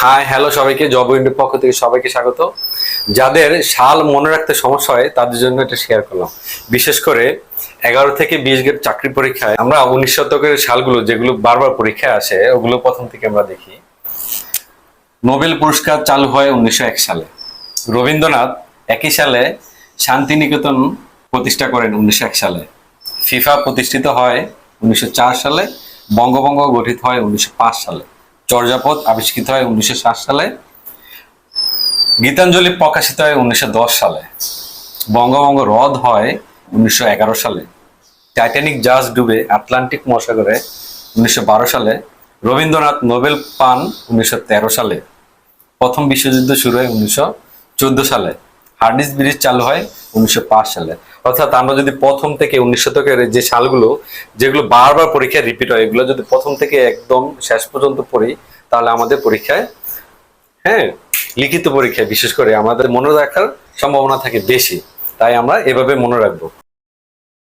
Hi hello সবাইকে job উইন্ডোর পক্ষ থেকে সবাইকে স্বাগত। যাদের সাল মনে রাখতে সমস্যা হয়, তাদের জন্য এটা শেয়ার করলাম। বিশেষ করে এগারো থেকে বিশ গেট চাকরি পরীক্ষায় আমরা উনিশ শতকের সালগুলো যেগুলো বারবার পরীক্ষায় আসে, ওগুলো প্রথম থেকে আমরা দেখি। নোবেল পুরস্কার চালু হয় উনিশশো এক সালে। রবীন্দ্রনাথ একই সালে শান্তিনিকেতন প্রতিষ্ঠা করেন উনিশশো এক সালে। ফিফা প্রতিষ্ঠিত হয় উনিশশো চার সালে, বঙ্গভঙ্গ গঠিত হয় উনিশশো পাঁচ সালে। চর্যাপদ আবিষ্কৃত হয় উনিশশো সাত সালে। গীতাঞ্জলি প্রকাশিত হয় উনিশশো দশ সালে। বঙ্গভঙ্গ রদ হয় উনিশশো এগারো সালে। টাইটানিক জাহাজ ডুবে আটলান্টিক মহাসাগরে উনিশশো বারো সালে। রবীন্দ্রনাথ নোবেল পান উনিশশো তেরো সালে। প্রথম বিশ্বযুদ্ধ শুরু হয় উনিশশো চোদ্দ সালে। হার্ডিস ব্রিজ চালু হয় উনিশশো পাঁচ সালে। অর্থাৎ আমরা যদি প্রথম থেকে উনিশ শতকের যে সালগুলো, যেগুলো বারবার পরীক্ষায় রিপিট হয়, এগুলো যদি প্রথম থেকে একদম শেষ পর্যন্ত পড়ি, তাহলে আমাদের পরীক্ষায় হ্যাঁ লিখিত পরীক্ষায়, বিশেষ করে আমাদের মনে রাখার সম্ভাবনা থাকে বেশি। তাই আমরা এভাবে মনে রাখব।